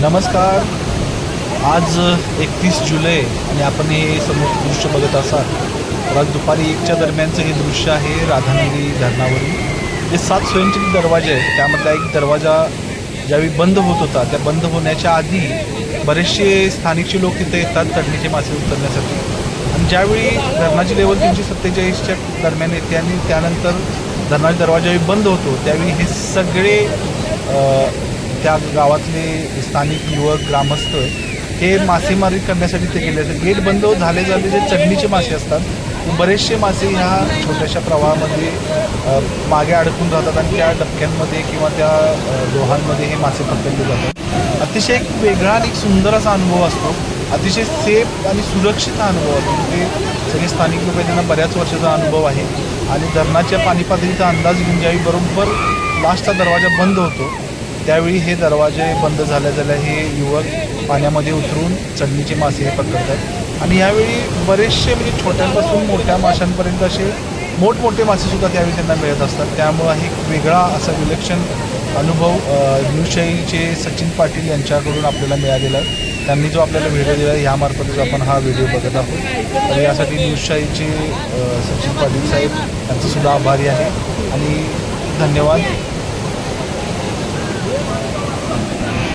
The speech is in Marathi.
नमस्कार. आज एकतीस जुलै आणि आपण हे समोर दृश्य बघत असाल तर आज दुपारी एकच्या दरम्यानचं हे दृश्य आहे राधानगरी धरणावरील जे सात स्वयंचलित दरवाजे आहेत त्यामधला एक दरवाजा ज्यावेळी बंद होत होता त्या बंद होण्याच्या आधी बरेचसे स्थानिकचे लोक तिथे येतात तडणीचे मासे उतरण्यासाठी. आणि ज्यावेळी धरणाची लेवल तीनशे सत्तेचाळीसच्या दरम्यान येते आणि त्यानंतर धरणाचा दरवाजा बंद होतो त्यावेळी हे सगळे त्या गावातले स्थानिक युवक ग्रामस्थ हे मासेमारी करण्यासाठी ते गेले असतात गेट बंद झाले झाले जे चढणीचे मासे असतात बरेचसे मासे ह्या छोट्याशा प्रवाहामध्ये मागे अडकून राहतात आणि त्या डबक्यांमध्ये किंवा त्या लोहांमध्ये हे मासे पकडले जातात. अतिशय एक वेगळा आणि एक सुंदर असा अनुभव असतो. अतिशय सेफ आणि सुरक्षित हा अनुभव असतो. म्हणजे सगळे स्थानिक लोक त्यांना बऱ्याच वर्षाचा अनुभव आहे. आणि धरणाच्या पाणी पातळीचा अंदाज घेऊन ज्यावेळी बरोबर लास्टचा दरवाजा बंद होतो त्यावेळी हे दरवाजे बंद झाल्या झाल्या हे युवक पाण्यामध्ये उतरून चढणीचे मासे हे पकडतात. आणि यावेळी बरेचसे म्हणजे छोट्यांपासून मोठ्या माशांपर्यंत असे मोठमोठे मासेसुद्धा त्यावेळी त्यांना मिळत असतात. त्यामुळं एक वेगळा असा विलक्षण अनुभव अ, न्यूजशाहीचे सचिन पाटील यांच्याकडून आपल्याला मिळालेला त्यांनी जो आपल्याला व्हिडिओ दिला आहे यामार्फतच आपण हा व्हिडिओ बघत आहोत. तर यासाठी न्यूजशाहीचे सचिन पाटील साहेब यांचंसुद्धा आभारी आहे. आणि धन्यवाद.